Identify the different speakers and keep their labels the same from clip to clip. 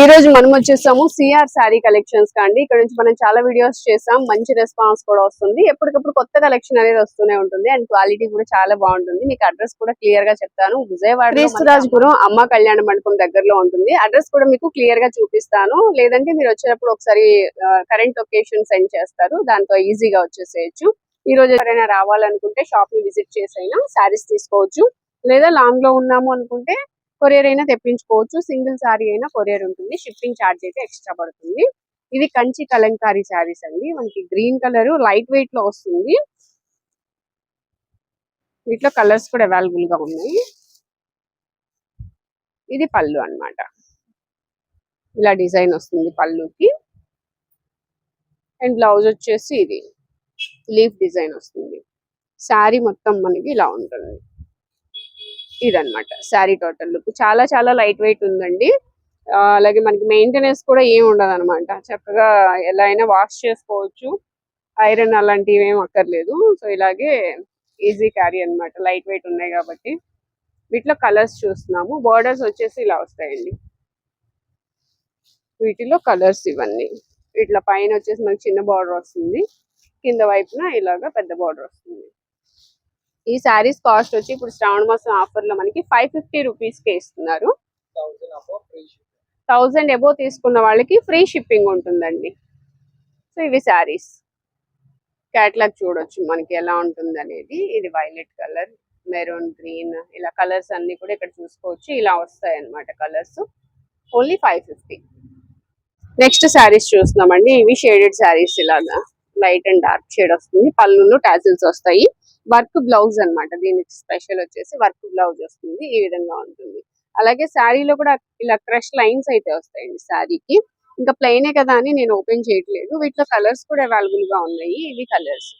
Speaker 1: ఈ రోజు మనం వచ్చేసాము సిఆర్ శారీ కలెక్షన్స్ కండి ఇక్కడ నుంచి మనం చాలా వీడియోస్ చేసాం. మంచి రెస్పాన్స్ కూడా వస్తుంది. ఎప్పటికప్పుడు కొత్త కలెక్షన్ అనేది వస్తూనే ఉంటుంది. అండ్ క్వాలిటీ కూడా చాలా బాగుంటుంది. మీకు అడ్రస్ కూడా క్లియర్గా చెప్తాను. విజయవాడ క్రీస్తురాజపురం అమ్మ కళ్యాణ మండపం దగ్గరలో ఉంటుంది. అడ్రస్ కూడా మీకు క్లియర్గా చూపిస్తాను. లేదంటే మీరు వచ్చేటప్పుడు ఒకసారి కరెంట్ లొకేషన్ సెండ్ చేస్తారు. దాంతో ఈజీగా వచ్చేసేయచ్చు. ఈ రోజు ఎవరైనా రావాలనుకుంటే షాప్ని విజిట్ చేసైనా శారీస్ తీసుకోవచ్చు. లేదా లాంగ్లో ఉన్నాము అనుకుంటే కొరియర్ అయినా తెప్పించుకోవచ్చు. సింగిల్ సారీ అయినా కొరియర్ ఉంటుంది. షిప్పింగ్ ఛార్జ్ అయితే ఎక్స్ట్రా పడుతుంది. ఇది కంచి కలంకారీ శారీస్ అండి. మనకి గ్రీన్ కలర్ లైట్ వెయిట్లో వస్తుంది. వీటిలో కలర్స్ కూడా అవైలబుల్గా ఉన్నాయి. ఇది పళ్ళు అన్నమాట. ఇలా డిజైన్ వస్తుంది పళ్ళుకి. అండ్ బ్లౌజ్ వచ్చేసి ఇది. లీఫ్ డిజైన్ వస్తుంది. శారీ మొత్తం మనకి ఇలా ఉంటుంది. ఇదన్నమాట శారీ టోటల్ లుక్. చాలా చాలా లైట్ వెయిట్ ఉందండి. అలాగే మనకి మెయింటెనెన్స్ కూడా ఏమి ఉండదు అనమాట చక్కగా ఎలా అయినా వాష్ చేసుకోవచ్చు. ఐరన్ అలాంటివి ఏం అక్కర్లేదు. సో ఇలాగే ఈజీ క్యారీ అన్నమాట. లైట్ వెయిట్ ఉన్నాయి కాబట్టి. వీటిలో కలర్స్ చూస్తున్నాము. బోర్డర్స్ వచ్చేసి ఇలా వస్తాయండి. వీటిలో కలర్స్ ఇవన్నీ. వీటిలో పైన వచ్చేసి మనకి చిన్న బార్డర్ వస్తుంది. కింద వైపున ఇలాగా పెద్ద బార్డర్ వస్తుంది. ఈ శారీస్ కాస్ట్ వచ్చి ఇప్పుడు శ్రావణ మాసం ఆఫర్లో మనకి ఫైవ్ ఫిఫ్టీ రూపీస్కి ఇస్తున్నారు థౌజండ్ ఎబో తీసుకున్న వాళ్ళకి ఫ్రీ షిప్పింగ్ ఉంటుందండి. సో ఇవి శారీస్. క్యాట్లాగ్ చూడొచ్చు మనకి ఎలా ఉంటుంది అనేది ఇది వైలెట్ కలర్ మెరూన్ గ్రీన్ ఇలా కలర్స్ అన్ని కూడా ఇక్కడ చూసుకోవచ్చు. ఇలా వస్తాయి అన్నమాట colours. Only five fifty. Next saris చూస్తున్నామండి. ఇవి షేడెడ్ శారీస్ ఇలాగా. లైట్ అండ్ డార్క్ షేడ్ వస్తుంది. పళ్ళులో టాజిల్స్ వస్తాయి. వర్క్ బ్లౌజ్ అన్నమాట. దీనికి స్పెషల్ వచ్చేసి వర్క్ బ్లౌజ్ వస్తుంది. ఈ విధంగా ఉంటుంది. అలాగే శారీలో కూడా ఇలా క్రష్ లైన్స్ అయితే వస్తాయండి శారీకి. ఇంకా ప్లెయినే కదా అని నేను ఓపెన్ చేయట్లేదు. వీటిలో కలర్స్ కూడా అవైలబుల్గా ఉన్నాయి. ఇవి కలర్స్.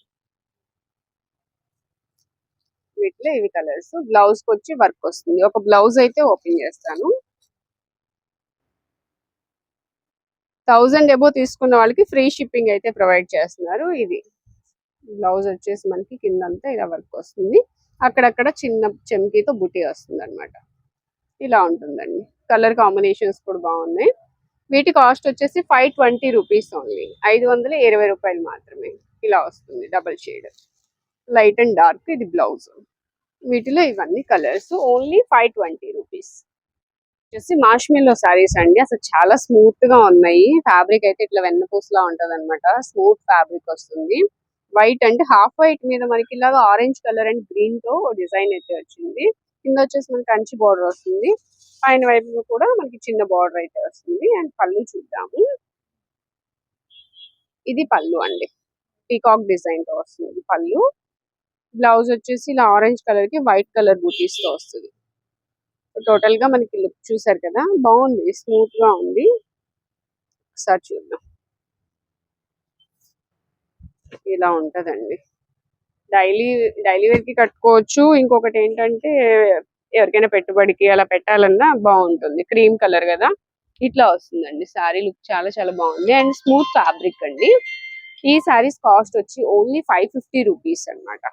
Speaker 1: వీటిలో ఇవి కలర్స్. బ్లౌజ్కి వచ్చి వర్క్ వస్తుంది. ఒక బ్లౌజ్ అయితే ఓపెన్ చేస్తాను. థౌజండ్ ఎబో తీసుకున్న వాళ్ళకి ఫ్రీ షిప్పింగ్ అయితే ప్రొవైడ్ చేస్తున్నారు. ఇది. బ్లౌజ్ వచ్చేసి మనకి కిందంతా ఇలా వర్క్ వస్తుంది. అక్కడక్కడ చిన్న చెంకీతో బుటీ వస్తుంది అనమాట ఇలా ఉంటుందండి. కలర్ కాంబినేషన్స్ కూడా బాగున్నాయి. వీటి కాస్ట్ వచ్చేసి ఫైవ్ ట్వంటీ రూపీస్ ఓన్లీ. ఐదు వందల ఇరవై రూపాయలు మాత్రమే. ఇలా వస్తుంది double shade. Light and dark ఇది బ్లౌజ్. వీటిలో ఇవన్నీ colours only five twenty rupees. వచ్చేసి మాష్మిల్లో శారీస్ అండి. అసలు చాలా స్మూత్గా ఉన్నాయి. ఫ్యాబ్రిక్ అయితే ఇట్లా వెన్నపూసలా ఉంటుంది అనమాట స్మూత్ ఫ్యాబ్రిక్ వస్తుంది. వైట్ అండ్ హాఫ్ వైట్ మీద మనకి ఇలాగా ఆరెంజ్ కలర్ అండ్ గ్రీన్తో డిజైన్ అయితే వచ్చింది. కింద వచ్చేసి మనకి కంచి బార్డర్ వస్తుంది. పైన వైపు కూడా మనకి చిన్న బార్డర్ అయితే వస్తుంది. అండ్ పళ్ళు చూద్దాము. ఇది పళ్ళు అండి. పీకాక్ డిజైన్తో వస్తుంది పళ్ళు. బ్లౌజ్ వచ్చేసి ఇలా ఆరెంజ్ కలర్కి వైట్ కలర్ బూటీస్తో వస్తుంది. టోటల్గా మనకి లుక్ చూసారు కదా? బాగుంది. స్మూత్గా ఉంది. ఒకసారి చూద్దాం. ఇలా ఉంటదండి. డైలీ డైలీ వేర్కి కట్టుకోవచ్చు. ఇంకొకటి ఏంటంటే ఎవరికైనా పెట్టుబడికి అలా పెట్టాలన్నా బాగుంటుంది. క్రీమ్ కలర్ కదా. ఇట్లా వస్తుందండి. శారీ లుక్ చాలా చాలా బాగుంది. అండ్ స్మూత్ ఫ్యాబ్రిక్ అండి. ఈ శారీస్ కాస్ట్ వచ్చి ఓన్లీ ఫైవ్ ఫిఫ్టీ రూపీస్ అనమాట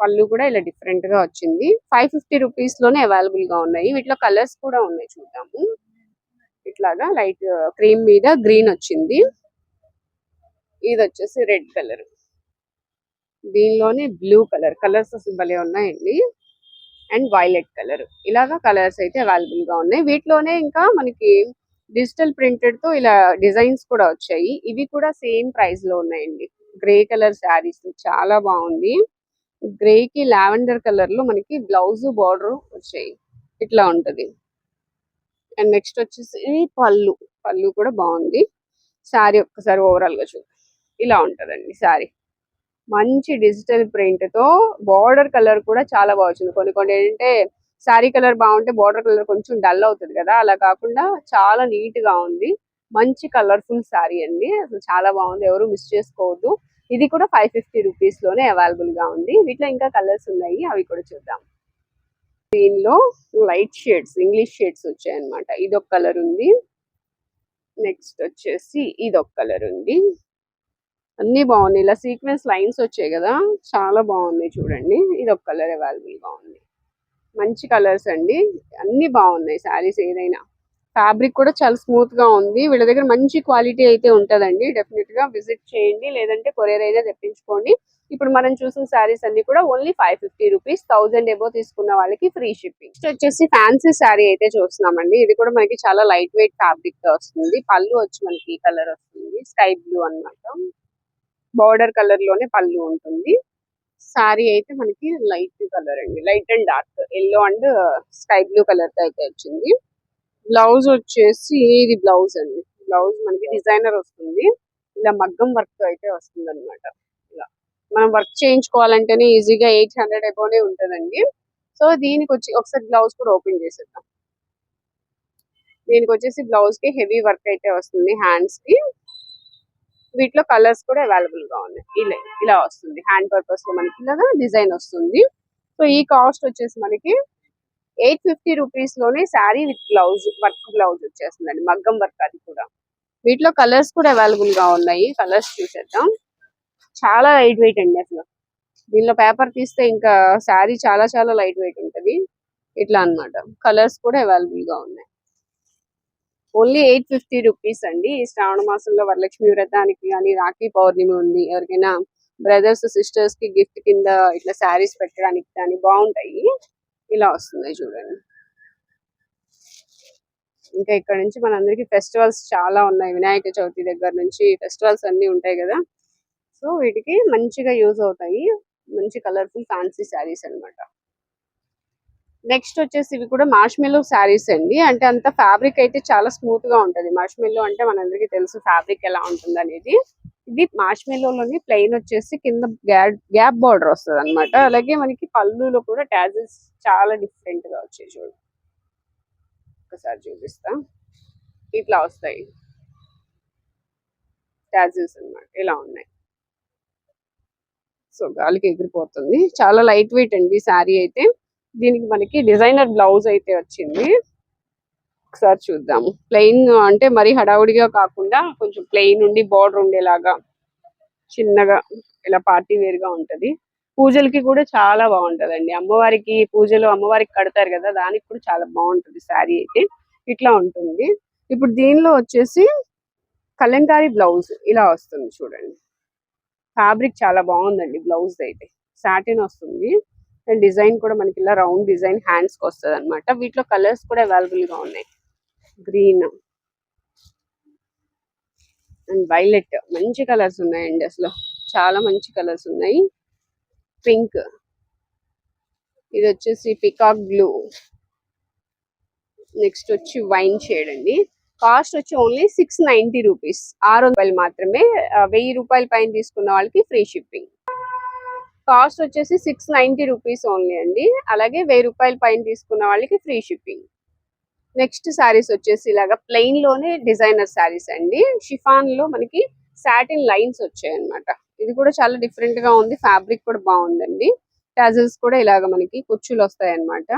Speaker 1: పళ్ళు కూడా ఇలా డిఫరెంట్గా వచ్చింది. ఫైవ్ ఫిఫ్టీ రూపీస్లోనే అవైలబుల్గా ఉన్నాయి. వీటిలో కలర్స్ కూడా ఉన్నాయి చూద్దాము. ఇట్లాగా లైట్ క్రీమ్ మీద గ్రీన్ వచ్చింది. ఇది వచ్చేసి రెడ్ కలర్. దీనిలోనే బ్లూ కలర్. కలర్స్ అసలు భలే ఉన్నాయండి. And violet colour. ఇలాగా కలర్స్ అయితే అవైలబుల్గా ఉన్నాయి. వీటిలోనే ఇంకా మనకి డిజిటల్ ప్రింటెడ్తో ఇలా డిజైన్స్ కూడా వచ్చాయి. ఇవి కూడా సేమ్ ప్రైస్లో ఉన్నాయండి. గ్రే కలర్ శారీస్ చాలా బాగుంది. గ్రే కి లావెండర్ కలర్లో మనకి బ్లౌజ్ బార్డర్ వచ్చాయి. ఇట్లా ఉంటది. అండ్ నెక్స్ట్ వచ్చేసి పళ్ళు. పళ్ళు కూడా బాగుంది. శారీ ఒక్కసారి ఓవరాల్గా చూద్దాం. ఇలా ఉంటుందండి శారీ. మంచి డిజిటల్ ప్రింట్తో బార్డర్ కలర్ కూడా చాలా బాగుంది కొన్ని కొన్ని ఏంటంటే శారీ కలర్ బాగుంటే బార్డర్ కలర్ కొంచెం డల్ అవుతుంది కదా అలా కాకుండా చాలా నీట్గా ఉంది. మంచి కలర్ఫుల్ శారీ అండి. అసలు చాలా బాగుంది. ఎవరు మిస్ చేసుకోవద్దు. ఇది కూడా ఫైవ్ ఫిఫ్టీ రూపీస్లోనే అవైలబుల్గా ఉంది. వీటిలో ఇంకా కలర్స్ ఉన్నాయి. అవి కూడా చూద్దాం. దీనిలో లైట్ షేడ్స్ ఇంగ్లీష్ షేడ్స్ వచ్చాయన్నమాట. ఇదొక కలర్ ఉంది. నెక్స్ట్ వచ్చేసి ఇదొక కలర్ ఉంది. అన్ని బాగున్నాయి. ఇలా సీక్వెన్స్ లైన్స్ వచ్చాయి కదా చాలా బాగున్నాయి చూడండి. ఇది ఒక కలర్ అవైలబుల్గా ఉంది. మంచి కలర్స్ అండి. అన్ని బాగున్నాయి శారీస్ ఏదైనా. ఫ్యాబ్రిక్ కూడా చాలా స్మూత్గా ఉంది. వీళ్ళ దగ్గర మంచి క్వాలిటీ అయితే ఉంటుందండి. డెఫినెట్గా విజిట్ చేయండి. లేదంటే కొరియర్ అయినా తెప్పించుకోండి. ఇప్పుడు మనం చూసిన శారీస్ అన్ని కూడా only five fifty rupees thousand above తీసుకున్న వాళ్ళకి ఫ్రీ షిప్పింగ్. నెక్స్ట్ వచ్చేసి ఫ్యాన్సీ శారీ అయితే చూస్తున్నామండి. ఇది కూడా మనకి చాలా లైట్ వెయిట్ ఫ్యాబ్రిక్తో వస్తుంది. పళ్ళు వచ్చి మనకి ఈ కలర్ వస్తుంది. స్కై బ్లూ అన్నమాట. బార్డర్ కలర్లోనే పళ్ళు ఉంటుంది. సారీ అయితే మనకి లైట్ కలర్ అండి. Light and dark. Yellow and sky blue కలర్తో అయితే వచ్చింది. బ్లౌజ్ వచ్చేసి ఇది బ్లౌజ్ అండి. బ్లౌజ్ మనకి డిజైనర్ వస్తుంది. ఇలా మగ్గం వర్క్తో అయితే వస్తుంది అనమాట ఇలా మనం వర్క్ చేయించుకోవాలంటేనే ఈజీగా ఎయిట్ హండ్రెడ్ అబోనే ఉంటుందండి. సో దీనికి వచ్చి ఒకసారి బ్లౌజ్ కూడా ఓపెన్ చేసేద్దాం. దీనికి వచ్చేసి బ్లౌజ్కి హెవీ వర్క్ అయితే వస్తుంది హ్యాండ్స్కి. వీటిలో కలర్స్ కూడా అవైలబుల్గా ఉన్నాయి. ఇలా ఇలా వస్తుంది. హ్యాండ్ పర్పస్లో మనకి ఇలాగా డిజైన్ వస్తుంది. సో ఈ కాస్ట్ వచ్చేసి మనకి eight fifty రూపీస్లోనే sari with blouse work blouse వచ్చేస్తుందండి. మగ్గం వర్క్ అది కూడా. వీటిలో కలర్స్ కూడా అవైలబుల్గా ఉన్నాయి. కలర్స్ చూసేద్దాం. చాలా లైట్ వెయిట్ అండి అసలు. దీనిలో పేపర్ తీస్తే ఇంకా శారీ చాలా చాలా లైట్ వెయిట్ ఉంటది. ఇట్లా అన్నమాట. కలర్స్ కూడా అవైలబుల్గా ఉన్నాయి. ఓన్లీ ఎయిట్ ఫిఫ్టీ రూపీస్ అండి. ఈ శ్రావణ మాసంలో వరలక్ష్మి వ్రతానికి కానీ రాఖీ పౌర్ణమి ఉంది. ఎవరికైనా బ్రదర్స్ సిస్టర్స్కి గిఫ్ట్ కింద ఇట్లా శారీస్ పెట్టడానికి కానీ బాగుంటాయి. ఇలా వస్తుంది చూడండి. ఇంకా ఇక్కడ నుంచి మనందరికి ఫెస్టివల్స్ చాలా ఉన్నాయి. వినాయక చవితి దగ్గర నుంచి ఫెస్టివల్స్ అన్ని ఉంటాయి కదా. సో వీటికి మంచిగా యూజ్ అవుతాయి. మంచి కలర్ఫుల్ ఫ్యాన్సీ శారీస్ అన్నమాట. నెక్స్ట్ వచ్చేసి ఇవి కూడా మార్ష్మెల్లో శారీస్ అండి. అంటే అంత ఫ్యాబ్రిక్ అయితే చాలా స్మూత్గా ఉంటుంది. మార్ష్మెల్లో అంటే మనందరికీ తెలుసు ఫ్యాబ్రిక్ ఎలా ఉంటుంది అనేది ఇది మార్ష్మెల్లోని ప్లెయిన్ వచ్చేసి కింద గ్యాప్ బార్డర్ వస్తుంది అనమాట అలాగే మనకి పళ్ళులో కూడా ట్యాజెస్ చాలా డిఫరెంట్గా వచ్చాయి చూడు. ఒకసారి చూపిస్తా. ఇట్లా వస్తాయి ట్యాజెస్ అన్నమాట. ఇలా ఉన్నాయి. సో గాలికి ఎగిరిపోతుంది. చాలా లైట్ వెయిట్ అండి శారీ అయితే. దీనికి మనకి డిజైనర్ బ్లౌజ్ అయితే వచ్చింది. ఒకసారి చూద్దాము ప్లెయిన్ అంటే మరి హడావుడిగా కాకుండా కొంచెం ప్లెయిన్ ఉండి బార్డర్ ఉండేలాగా చిన్నగా ఇలా పార్టీ వేర్గా ఉంటది. పూజలకి కూడా చాలా బాగుంటదండి. అమ్మవారికి పూజలు అమ్మవారికి కడతారు కదా దానికి కూడా చాలా బాగుంటది శారీ అయితే. ఇట్లా ఉంటుంది. ఇప్పుడు దీనిలో వచ్చేసి కలంకారీ బ్లౌజ్ ఇలా వస్తుంది చూడండి. ఫ్యాబ్రిక్ చాలా బాగుందండి బ్లౌజ్ అయితే. సాటిన్ వస్తుంది. అండ్ డిజైన్ కూడా మనకి ఇలా రౌండ్ డిజైన్ హ్యాండ్స్కి వస్తుంది అనమాట వీటిలో కలర్స్ కూడా అవైలబుల్గా ఉన్నాయి. గ్రీన్ అండ్ వైలెట్ మంచి కలర్స్ ఉన్నాయండి అసలు. చాలా మంచి కలర్స్ ఉన్నాయి. పింక్ ఇది వచ్చేసి పికాక్ బ్లూ నెక్స్ట్ వచ్చి వైన్ షేడ్ అండి. కాస్ట్ వచ్చి ఓన్లీ సిక్స్ నైన్టీ రూపీస్ ఆరు రూపాయలు మాత్రమే వెయ్యి రూపాయల పైన తీసుకున్న వాళ్ళకి ఫ్రీ షిప్పింగ్ కాస్ట్ వచ్చేసి సిక్స్ నైన్టీ రూపీస్ ఓన్లీ అండి. అలాగే వెయ్యి రూపాయల పైన తీసుకున్న వాళ్ళకి ఫ్రీ షిప్పింగ్. నెక్స్ట్ శారీస్ వచ్చేసి ఇలాగా ప్లెయిన్లోనే డిజైనర్ శారీస్ అండి. షిఫాన్లో మనకి సాటిన్ లైన్స్ వచ్చాయి అన్నమాట ఇది కూడా చాలా డిఫరెంట్గా ఉంది. ఫ్యాబ్రిక్ కూడా బాగుందండి. టాజిల్స్ కూడా ఇలాగ మనకి కుచ్చులు వస్తాయి అన్నమాట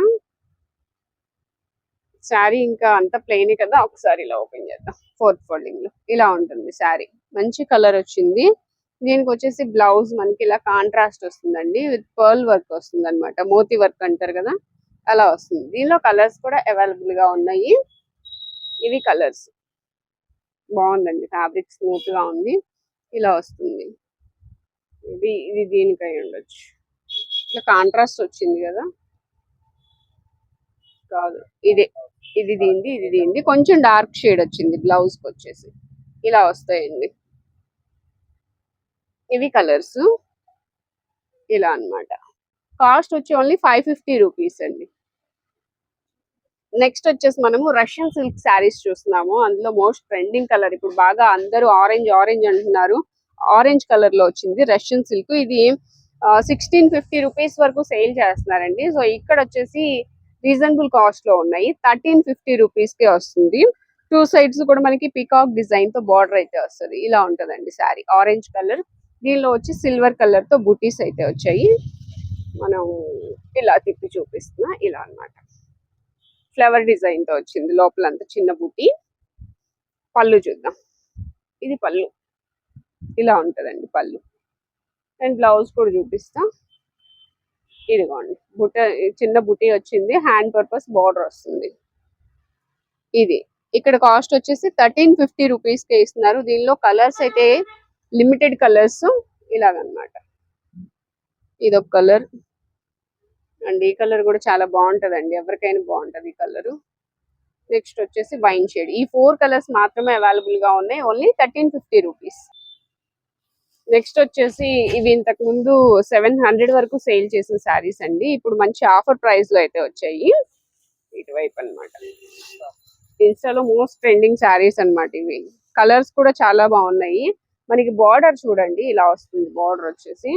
Speaker 1: శారీ ఇంకా అంత ప్లెయిన్ కదా ఒకసారి ఇలా ఓపెన్ చేద్దాం. ఫోర్త్ ఫోల్డింగ్లో ఇలా ఉంటుంది శారీ. మంచి కలర్ వచ్చింది. దీనికి వచ్చేసి బ్లౌజ్ మనకి ఇలా కాంట్రాస్ట్ వస్తుందండి విత్ పర్ల్ వర్క్ వస్తుంది అనమాట మోతి వర్క్ అంటారు కదా అలా వస్తుంది. దీనిలో కలర్స్ కూడా అవైలబుల్గా ఉన్నాయి. ఇవి కలర్స్. బాగుందండి ఫ్యాబ్రిక్ స్మూత్గా ఉంది ఇలా వస్తుంది. ఇది ఇది దీనికై ఉండొచ్చు. ఇట్లా కాంట్రాస్ట్ వచ్చింది కదా. కాదు ఇదే ఇది దీనిది ఇది దీనిది. కొంచెం డార్క్ షేడ్ వచ్చింది బ్లౌజ్కి వచ్చేసి ఇలా వస్తాయండి. ఇవి కలర్స్ ఇలా అన్నమాట. కాస్ట్ వచ్చి ఓన్లీ ఫైవ్ ఫిఫ్టీ రూపీస్ అండి. నెక్స్ట్ వచ్చేసి మనము రష్యన్ సిల్క్ శారీస్ చూస్తున్నాము. అందులో మోస్ట్ ట్రెండింగ్ కలర్. ఇప్పుడు బాగా అందరూ ఆరెంజ్ ఆరెంజ్ అంటున్నారు. ఆరెంజ్ కలర్లో వచ్చింది రష్యన్ సిల్క్. ఇది సిక్స్టీన్ ఫిఫ్టీ రూపీస్ వరకు సేల్ చేస్తున్నారండి. సో ఇక్కడ వచ్చేసి రీజనబుల్ కాస్ట్లో ఉన్నాయి. థర్టీన్ ఫిఫ్టీ రూపీస్కి వస్తుంది. టూ సైడ్స్ కూడా మనకి పికాక్ డిజైన్తో బార్డర్ అయితే వస్తుంది. ఇలా ఉంటదండి శారీ. Orange colour. దీనిలో వచ్చి సిల్వర్ కలర్తో అయితే వచ్చాయి. మనం ఇలా తిప్పి చూపిస్తున్నా ఇలా అన్నమాట. ఫ్లవర్ డిజైన్తో వచ్చింది లోపల అంతా చిన్న బూటీ. పళ్ళు చూద్దాం. ఇది పళ్ళు. ఇలా ఉంటుందండి పళ్ళు. అండ్ బ్లౌజ్ కూడా చూపిస్తా. ఇదిగోండి. బుట్ట చిన్న బుటీ వచ్చింది. హ్యాండ్ పర్పస్ బార్డర్ వస్తుంది. ఇది. ఇక్కడ కాస్ట్ వచ్చేసి థర్టీన్ ఫిఫ్టీ రూపీస్కే ఇస్తున్నారు. దీనిలో కలర్స్ అయితే లిమిటెడ్ కలర్స్ ఇలాగనమాట. ఇది ఒక కలర్. అండ్ ఈ కలర్ కూడా చాలా బాగుంటదండి. ఎవరికైనా బాగుంటది ఈ కలర్. నెక్స్ట్ వచ్చేసి వైన్ షేడ్. ఈ ఫోర్ కలర్స్ మాత్రమే అవైలబుల్గా ఉన్నాయి. Only thirteen fifty rupees. Next వచ్చేసి ఇవి ఇంతకు ముందు సెవెన్ హండ్రెడ్ వరకు సేల్ చేసిన శారీస్ అండి. ఇప్పుడు మంచి ఆఫర్ ప్రైస్లో అయితే వచ్చాయి. ఇటువైపు అన్నమాట. ఇన్స్టాలో మోస్ట్ ట్రెండింగ్ శారీస్ అన్నమాట ఇవి. కలర్స్ కూడా చాలా బాగున్నాయి. మనకి బార్డర్ చూడండి ఇలా వస్తుంది బార్డర్ వచ్చేసి.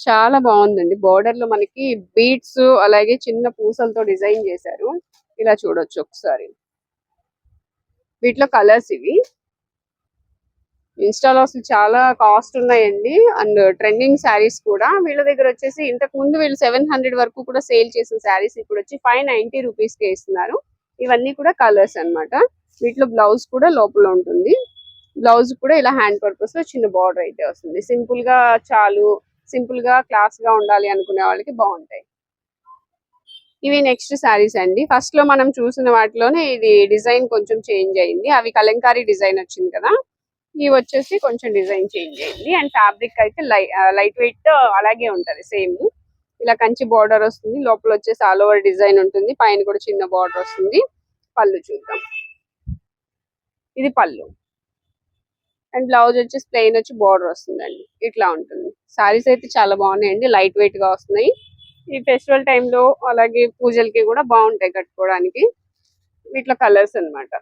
Speaker 1: చాలా బాగుందండి. బార్డర్లో మనకి బీట్స్ అలాగే చిన్న పూసలతో డిజైన్ చేశారు. ఇలా చూడొచ్చు ఒకసారి. వీటిలో కలర్స్ ఇవి. ఇన్స్టాలో అసలు చాలా కాస్ట్ ఉన్నాయండి. అండ్ ట్రెండింగ్ శారీస్ కూడా. వీళ్ళ దగ్గర వచ్చేసి ఇంతకు ముందు వీళ్ళు సెవెన్ హండ్రెడ్ వరకు కూడా సేల్ చేసిన శారీస్ ఇప్పుడు వచ్చి ఫైవ్ నైన్టీ రూపీస్కే ఇస్తున్నారు. ఇవన్నీ కూడా కలర్స్ అన్నమాట. వీటిలో బ్లౌజ్ కూడా లోపల ఉంటుంది. బ్లౌజ్ కూడా ఇలా హ్యాండ్ పర్పస్లో చిన్న బార్డర్ అయితే వస్తుంది. సింపుల్గా చాలు సింపుల్గా క్లాస్గా ఉండాలి అనుకునే వాళ్ళకి బాగుంటాయి. ఇవి నెక్స్ట్ శారీస్ అండి. ఫస్ట్లో మనం చూసిన వాటిలోనే ఇది డిజైన్ కొంచెం చేంజ్ అయింది. అవి కలంకారీ డిజైన్ వచ్చింది కదా? ఇవి వచ్చేసి కొంచెం డిజైన్ చేంజ్ అయింది. అండ్ ఫ్యాబ్రిక్ అయితే లైట్ వెయిట్ అలాగే ఉంటది సేమ్. ఇలా కంచి బార్డర్ వస్తుంది. లోపల వచ్చేసి ఆల్ ఓవర్ డిజైన్ ఉంటుంది. పైన కూడా చిన్న బార్డర్ వస్తుంది. పళ్ళు చూద్దాం. ఇది పళ్ళు. అండ్ బ్లౌజ్ వచ్చేసి ప్లెయిన్ వచ్చి బార్డర్ వస్తుందండి. ఇట్లా ఉంటుంది. సారీస్ అయితే చాలా బాగున్నాయండి. లైట్ వెయిట్గా వస్తున్నాయి. ఈ ఫెస్టివల్ టైంలో అలాగే పూజలకి కూడా బాగుంటాయి కట్టుకోవడానికి. వీటిలో కలర్స్ అన్నమాట.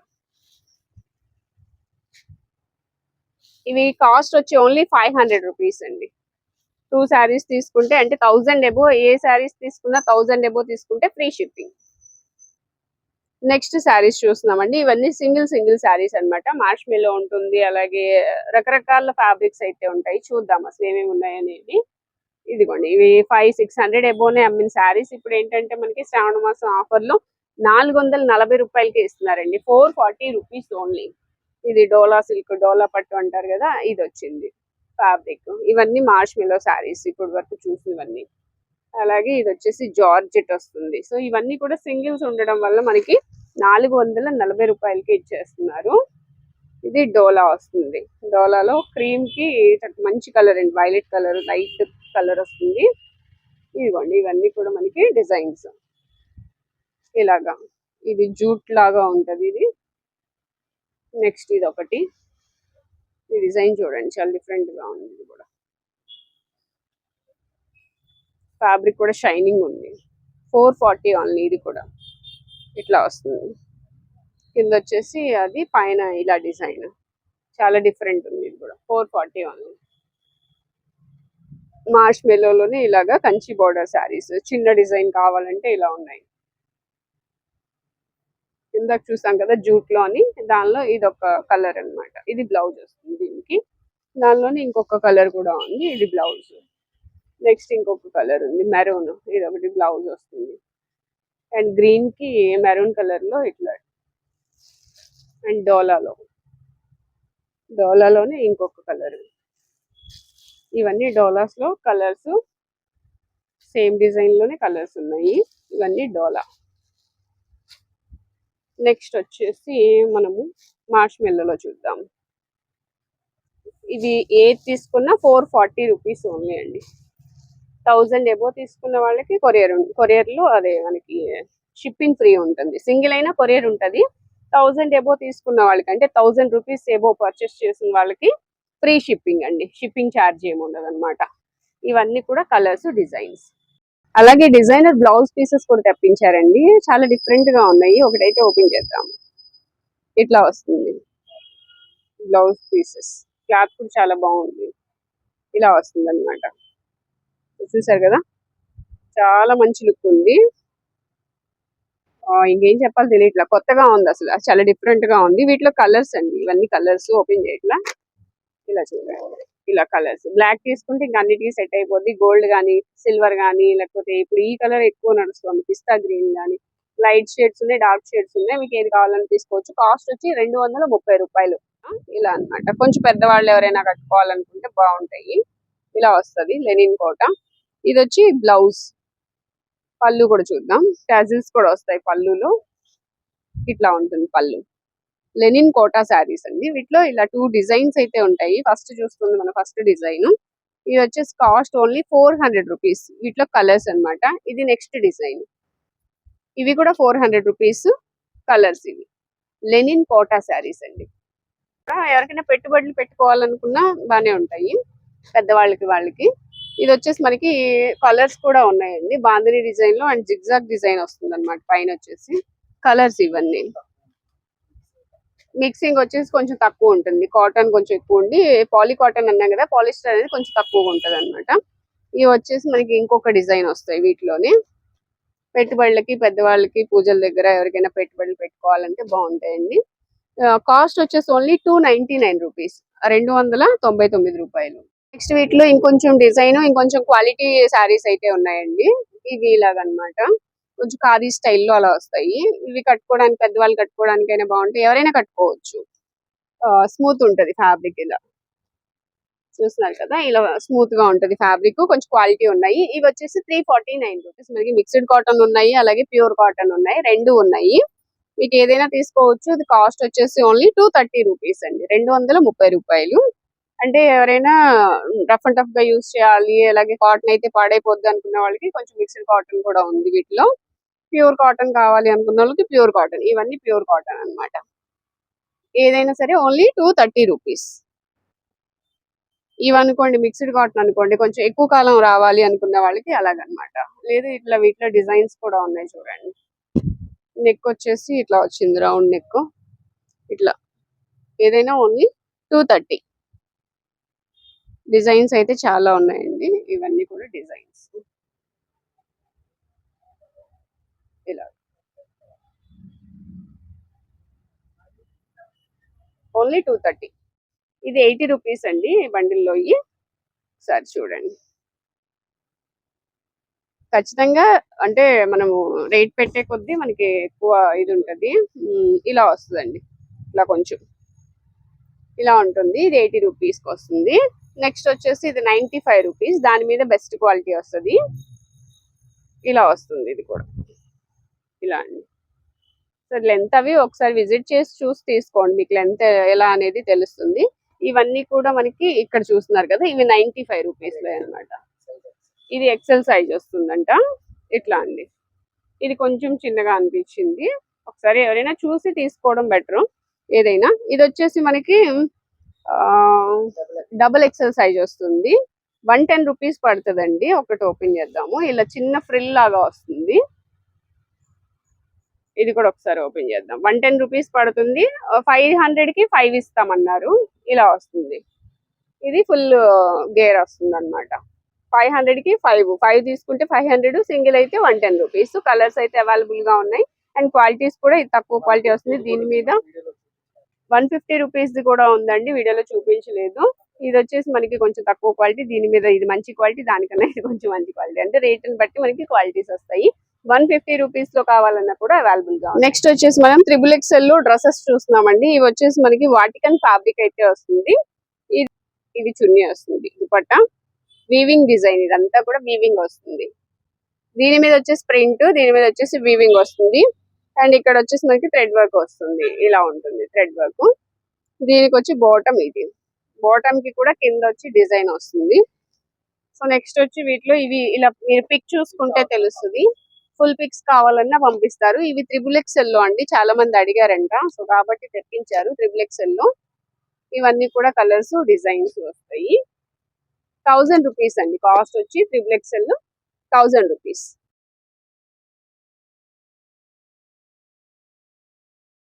Speaker 1: ఇవి కాస్ట్ వచ్చి ఓన్లీ ఫైవ్ హండ్రెడ్ రూపీస్ అండి. టూ శారీస్ తీసుకుంటే అంటే థౌజండ్ ఎబో ఏ శారీస్ తీసుకున్నా థౌజండ్ ఎబో తీసుకుంటే ఫ్రీ షిప్పింగ్. నెక్స్ట్ శారీస్ చూస్తున్నామండి. ఇవన్నీ సింగిల్ సింగిల్ శారీస్ అన్నమాట. మార్ష్ మెలో ఉంటుంది అలాగే రకరకాల ఫ్యాబ్రిక్స్ అయితే ఉంటాయి. చూద్దాం అసలు ఏమేమి ఉన్నాయి ఇదిగోండి ఇవి ఫైవ్ సిక్స్ హండ్రెడ్ ఎబోనే అమ్మిన శారీస్. ఇప్పుడు ఏంటంటే మనకి శ్రావణ మాసం ఆఫర్లో నాలుగు వందల నలభై రూపాయలకి ఇస్తున్నారండి. Four forty rupees only. ఇది డోలా సిల్క్ డోలా పట్టు అంటారు కదా ఇది వచ్చింది ఫ్యాబ్రిక్. ఇవన్నీ మార్ష్ మెలో శారీస్ ఇప్పుడు వరకు చూసినవన్నీ. అలాగే ఇది వచ్చేసి జార్జెట్ వస్తుంది. సో ఇవన్నీ కూడా సింగిల్స్ ఉండడం వల్ల మనకి నాలుగు వందల నలభై రూపాయలకి ఇచ్చేస్తున్నారు. ఇది డోలా వస్తుంది. డోలాలో క్రీమ్కి మంచి కలర్ అండి. వైలెట్ కలర్ లైట్ కలర్ వస్తుంది. ఇదిగోండి ఇవన్నీ కూడా మనకి డిజైన్స్. ఇలాగా ఇది జూట్ లాగా ఉంటది ఇది. నెక్స్ట్ ఇది ఒకటి ఈ డిజైన్ చూడండి చాలా డిఫరెంట్గా ఉంది ఇది కూడా. ఫ్యాబ్రిక్ కూడా షైనింగ్ ఉంది. ఫోర్ ఫార్టీ ఓన్లీ ఇది కూడా. ఇట్లా వస్తుంది. కింద వచ్చేసి అది పైన ఇలా డిజైన్. చాలా డిఫరెంట్ ఉంది ఇది కూడా. Four forty only. మార్ష్ మెలోలోనే ఇలాగా కంచి బోర్డర్ శారీస్. చిన్న డిజైన్ కావాలంటే ఇలా ఉన్నాయి. ఇందాక చూసాం కదా జూట్లోని దానిలో ఇది ఒక కలర్ అన్నమాట. ఇది బ్లౌజ్ వస్తుంది దీనికి. దానిలోనే ఇంకొక కలర్ కూడా ఉంది. ఇది బ్లౌజ్. నెక్స్ట్ ఇంకొక కలర్ ఉంది మెరూన్. ఇది ఒకటి బ్లౌజ్ వస్తుంది. అండ్ గ్రీన్కి మెరూన్ కలర్లో ఇట్లా. అండ్ డోలాలో. డోలాలోనే ఇంకొక కలర్. ఇవన్నీ డోలాస్లో కలర్స్. సేమ్ డిజైన్లోనే కలర్స్ ఉన్నాయి. ఇవన్నీ డోలా. నెక్స్ట్ వచ్చేసి మనము మార్చ్ మెల్లలో చూద్దాం. ఇది ఏది తీసుకున్నా ఫోర్ ఫార్టీ రూపీస్ ఓన్లీ అండి. థౌజండ్ ఎబో తీసుకున్న వాళ్ళకి కొరియర్ కొరియర్లో అదే మనకి షిప్పింగ్ ఫ్రీ ఉంటుంది. సింగిల్ అయినా కొరియర్ ఉంటుంది. థౌజండ్ ఎబో తీసుకున్న వాళ్ళకి అంటే థౌజండ్ రూపీస్ ఎబో పర్చేస్ చేసిన వాళ్ళకి ఫ్రీ షిప్పింగ్ అండి. షిప్పింగ్ ఛార్జ్ ఏమి ఉండదు అనమాట ఇవన్నీ కూడా కలర్స్ డిజైన్స్. అలాగే డిజైనర్ బ్లౌజ్ పీసెస్ కూడా తెప్పించారండి. చాలా డిఫరెంట్గా ఉన్నాయి. ఒకటైతే ఓపెన్ చేద్దాం. ఇట్లా వస్తుంది? Blouse pieces. క్లాత్ కూడా చాలా బాగుంది. ఇలా వస్తుంది అనమాట చూసారు కదా? చాలా మంచి లుక్ ఉంది. ఆ, ఇంకేం చెప్పాలి తెలియట్లా. కొత్తగా ఉంది అసలు. చాలా డిఫరెంట్గా ఉంది. వీటిలో కలర్స్ అండి. ఇవన్నీ కలర్స్ ఓపెన్ చేయట్లా. ఇలా చూడండి. ఇలా కలర్స్. బ్లాక్ తీసుకుంటే ఇంకా అన్నిటికీ సెట్ అయిపోద్ది. గోల్డ్ కానీ సిల్వర్ కానీ లేకపోతే ఇప్పుడు ఈ కలర్ ఎక్కువ నడుస్తుంది. పిస్తా గ్రీన్ కానీ లైట్ షేడ్స్ ఉన్నాయి డార్క్ షేడ్స్ ఉన్నాయి. మీకు ఏది కావాలని తీసుకోవచ్చు. కాస్ట్ వచ్చి రెండు వందల ముప్పై రూపాయలు. ఇలా అన్నమాట. కొంచెం పెద్దవాళ్ళు ఎవరైనా కట్టుకోవాలనుకుంటే బాగుంటాయి. ఇలా వస్తది. లెనిన్ కోట. ఇది వచ్చి బ్లౌజ్. పళ్ళు కూడా చూద్దాం. టాజిల్స్ కూడా వస్తాయి పళ్ళులో. ఇట్లా ఉంటుంది పళ్ళు. లెనిన్ కోటా శారీస్ అండి. వీటిలో ఇలా టూ డిజైన్స్ అయితే ఉంటాయి. ఫస్ట్ చూస్తుంది మన ఫస్ట్ డిజైన్ ఇది వచ్చేసి cost only four hundred rupees వీటిలో కలర్స్ అన్నమాట. ఇది నెక్స్ట్ డిజైన్ ఇవి కూడా ఫోర్ హండ్రెడ్ రూపీస్ కలర్స్ ఇవి. లెనిన్ కోటా శారీస్ అండి. ఎవరికైనా పెట్టుబడులు పెట్టుకోవాలనుకున్నా బాగానే ఉంటాయి. పెద్దవాళ్ళకి వాళ్ళకి. ఇది వచ్చేసి మనకి కలర్స్ కూడా ఉన్నాయండి. బాందిని డిజైన్లో అండ్ జిగ్జాగ్ డిజైన్ వస్తుంది అనమాట పైన వచ్చేసి. కలర్స్ ఇవన్నీ. మిక్సింగ్ వచ్చేసి కొంచెం తక్కువ ఉంటుంది. కాటన్ కొంచెం ఎక్కువ ఉండి పాలీ కాటన్ అన్నాం కదా పాలిస్టర్ అనేది కొంచెం తక్కువగా ఉంటుంది అనమాట ఇవి వచ్చేసి మనకి ఇంకొక డిజైన్ వస్తాయి వీటిలోనే. పెట్టుబడులకి పెద్దవాళ్ళకి పూజల దగ్గర ఎవరికైనా పెట్టుబడులు పెట్టుకోవాలంటే బాగుంటాయండి. కాస్ట్ వచ్చేసి only two ninety nine rupees. రెండు వందల తొంభై తొమ్మిది రూపాయలు. నెక్స్ట్ వీటిలో ఇంకొంచెం డిజైన్ ఇంకొంచెం క్వాలిటీ శారీస్ అయితే ఉన్నాయండి. ఇవి ఇలాగనమాట. కొంచెం ఖాదీ స్టైల్లో అలా వస్తాయి. ఇవి కట్టుకోవడానికి పెద్దవాళ్ళు కట్టుకోవడానికైనా బాగుంటాయి. ఎవరైనా కట్టుకోవచ్చు. స్మూత్ ఉంటది ఫ్యాబ్రిక్ ఇలా. చూస్తున్నారు కదా ఇలా స్మూత్గా ఉంటది ఫ్యాబ్రిక్. కొంచెం క్వాలిటీ ఉన్నాయి. ఇవి వచ్చేసి త్రీ ఫార్టీ నైన్ రూపీస్. మనకి మిక్స్డ్ కాటన్ ఉన్నాయి అలాగే ప్యూర్ కాటన్ ఉన్నాయి. రెండు ఉన్నాయి. మీకు ఏదైనా తీసుకోవచ్చు. ఇది కాస్ట్ వచ్చేసి ఓన్లీ టూ థర్టీ రూపీస్ అండి. రెండు వందల ముప్పై రూపాయలు. అంటే ఎవరైనా రఫ్ అండ్ టఫ్గా యూస్ చేయాలి అలాగే కాటన్ అయితే పాడైపోద్ది అనుకున్న వాళ్ళకి కొంచెం మిక్స్డ్ కాటన్ కూడా ఉంది వీటిలో. ప్యూర్ కాటన్ కావాలి అనుకున్న వాళ్ళకి ప్యూర్ కాటన్. ఇవన్నీ ప్యూర్ కాటన్ అన్నమాట. ఏదైనా సరే ఓన్లీ టూ థర్టీ రూపీస్. ఇవనుకోండి మిక్స్డ్ కాటన్ అనుకోండి కొంచెం ఎక్కువ కాలం రావాలి అనుకున్న వాళ్ళకి అలాగనమాట. లేదు ఇట్లా వీటిలో డిజైన్స్ కూడా ఉన్నాయి చూడండి. నెక్ వచ్చేసి ఇట్లా వచ్చింది రౌండ్ నెక్. ఇట్లా. ఏదైనా ఓన్లీ టూ థర్టీ. డిజైన్స్ అయితే చాలా ఉన్నాయండి. ఇవన్నీ కూడా డిజైన్స్. ఇలా. Only two thirty. ఇది ఎయిటీ రూపీస్ అండి బండిల్లో ఇవి ఒకసారి చూడండి. ఖచ్చితంగా అంటే మనము రేట్ పెట్టే కొద్దీ మనకి ఎక్కువ ఇది ఉంటుంది. ఇలా వస్తుందండి. ఇలా కొంచెం. ఇలా ఉంటుంది. ఇది ఎయిటీ రూపీస్కి వస్తుంది. నెక్స్ట్ వచ్చేసి ఇది నైన్టీ ఫైవ్ రూపీస్ దాని మీద బెస్ట్ క్వాలిటీ వస్తుంది. ఇలా వస్తుంది ఇది కూడా. ఇలా అండి. సో లెంత్ అవి ఒకసారి విజిట్ చేసి చూసి తీసుకోండి. మీకు లెంత్ ఎలా అనేది తెలుస్తుంది. ఇవన్నీ కూడా మనకి ఇక్కడ చూస్తున్నారు కదా ఇవి నైన్టీ ఫైవ్ రూపీస్లో అనమాట ఇది ఎక్సెల్ సైజ్ వస్తుందంట. ఇట్లా అండి. ఇది కొంచెం చిన్నగా అనిపించింది. ఒకసారి ఎవరైనా చూసి తీసుకోవడం బెటర్ ఏదైనా. ఇది వచ్చేసి మనకి డబుల్ ఎక్సెల్ సైజ్ వస్తుంది. వన్ టెన్ రూపీస్ పడుతుందండి. ఒకటి ఓపెన్ చేద్దాము. ఇలా చిన్న ఫ్రిల్ లాగా వస్తుంది. ఇది కూడా ఒకసారి ఓపెన్ చేద్దాం. వన్ టెన్ రూపీస్ పడుతుంది. ఫైవ్ హండ్రెడ్కి ఫైవ్ ఇస్తామన్నారు. ఇలా వస్తుంది. ఇది ఫుల్ గేర్ వస్తుంది అనమాట ఫైవ్ హండ్రెడ్కి ఫైవ్ ఫైవ్ తీసుకుంటే ఫైవ్ హండ్రెడ్ సింగిల్ అయితే వన్ టెన్ రూపీస్ కలర్స్ అయితే అవైలబుల్గా ఉన్నాయి. అండ్ క్వాలిటీస్ కూడా తక్కువ క్వాలిటీ వస్తుంది. దీని మీద వన్ ఫిఫ్టీ రూపీస్ది కూడా ఉందండి. వీడియోలో చూపించలేదు. ఇది వచ్చేసి మనకి కొంచెం తక్కువ క్వాలిటీ. దీని మీద ఇది మంచి క్వాలిటీ దానికన్నా ఇది కొంచెం మంచి క్వాలిటీ. అంటే రేట్ని బట్టి మనకి క్వాలిటీస్ వస్తాయి. వన్ ఫిఫ్టీ రూపీస్లో కావాలన్నా కూడా అవైలబుల్గా నెక్స్ట్ వచ్చేసి మనం త్రిబుల్ ఎక్స్ఎల్లో డ్రెస్సెస్ చూస్తున్నామండి. ఇవి వచ్చేసి మనకి వాటికన్ ఫ్యాబ్రిక్ అయితే వస్తుంది. ఇది ఇది చున్నీ వస్తుంది. దుపట్ట. వీవింగ్ డిజైన్ ఇదంతా కూడా వీవింగ్ వస్తుంది. దీని మీద వచ్చేసి ప్రింట్ దీని మీద వచ్చేసి వీవింగ్ వస్తుంది. అండ్ ఇక్కడ వచ్చేసి మనకి థ్రెడ్ వర్క్ వస్తుంది. ఇలా ఉంటుంది థ్రెడ్ వర్క్ దీనికి వచ్చి బాటమ్ ఇది. బాటమ్కి కూడా కింద వచ్చి డిజైన్ వస్తుంది. సో నెక్స్ట్ వచ్చి వీటిలో ఇవి ఇలా మీరు పిక్ చూసుకుంటే తెలుస్తుంది. ఫుల్ పిక్స్ కావాలన్నా పంపిస్తారు. ఇవి త్రిబుల్ ఎక్స్ఎల్లో అండి. చాలా మంది అడిగారంట. సో కాబట్టి తెప్పించారు త్రిబుల్ ఎక్స్ఎల్లో. ఇవన్నీ కూడా కలర్స్ డిజైన్స్ వస్తాయి. థౌజండ్ రూపీస్ అండి. కాస్ట్ వచ్చి త్రిబుల్ ఎక్స్ఎల్ థౌజండ్ రూపీస్